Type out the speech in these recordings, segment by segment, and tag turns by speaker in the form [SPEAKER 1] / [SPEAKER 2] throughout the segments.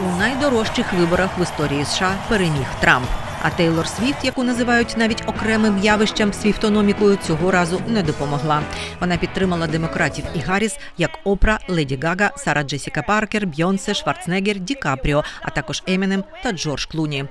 [SPEAKER 1] У найдорожчих виборах в історії США переміг Трамп. А Тейлор Свіфт, яку називають навіть окремим явищем свіфтономікою, цього разу не допомогла. Вона підтримала демократів і Гарріс, як Опра, Леді Гага, Сара Джесіка Паркер, Бьонсе, Шварценеггер, Ді Капріо, а також Емінем та Джордж Клуні.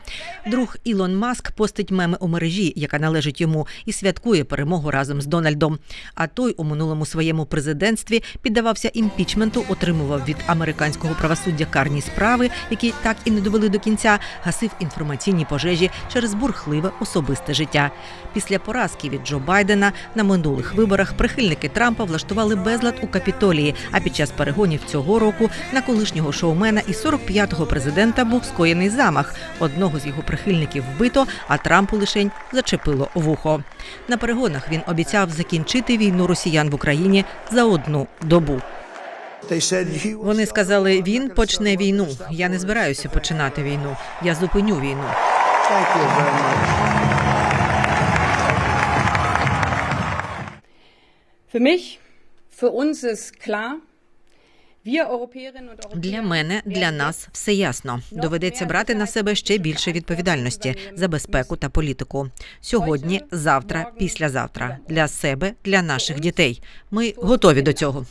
[SPEAKER 1] Друг Ілон Маск постить меми у мережі, яка належить йому, і святкує перемогу разом з Дональдом. А той у минулому своєму президентстві піддавався імпічменту, отримував від американського правосуддя карні справи, які так і не довели до кінця, гасив інформаційні пожежі через бурхливе особисте життя. Після поразки від Джо Байдена на минулих виборах прихильники Трампа влаштували безлад у капітолії. А під час перегонів цього року на колишнього шоумена і 45-го президента був скоєний замах. Одного з його прихильників вбито, а Трампу лишень зачепило вухо. На перегонах він обіцяв закінчити війну росіян в Україні за одну добу. Вони сказали, він почне війну. Я не збираюся починати війну. Я зупиню війну.
[SPEAKER 2] Für mich, für uns ist klar,
[SPEAKER 1] Для мене, для нас все ясно. Доведеться брати на себе ще більше відповідальності за безпеку та політику. Сьогодні, завтра, післязавтра. Для себе, для наших дітей. Ми готові до цього.